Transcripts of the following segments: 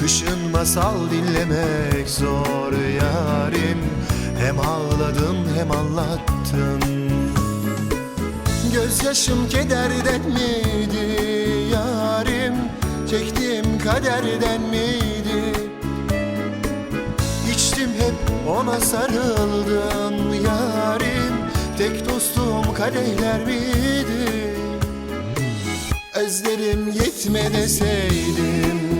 Kışın masal dinlemek zor yarim. Hem ağladım hem anlattım Gözyaşım kederden miydi yarim? Çektiğim kaderden miydi? İçtim hep ona sarıldım yarim. Tek dostum kadehler miydi? Özlerim yetme deseydim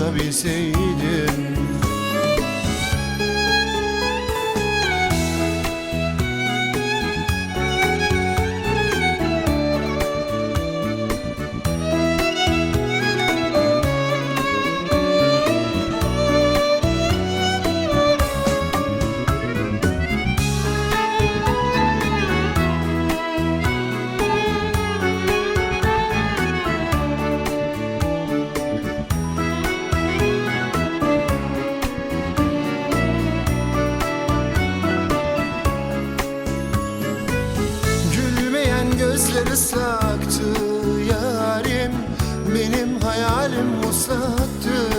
tutabilseydim Gülmeyen gözleri saktı yarim Benim hayalim muslaktı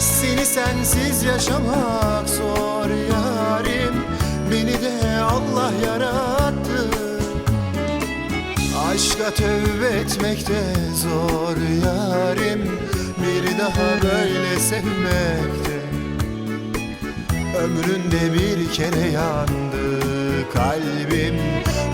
Seni sensiz yaşamak zor yarim Beni de Allah yarattı. Aşka tövbe etmek de zor yarim Bir daha böyle sevmekte Ömründe bir kere yandı kalbim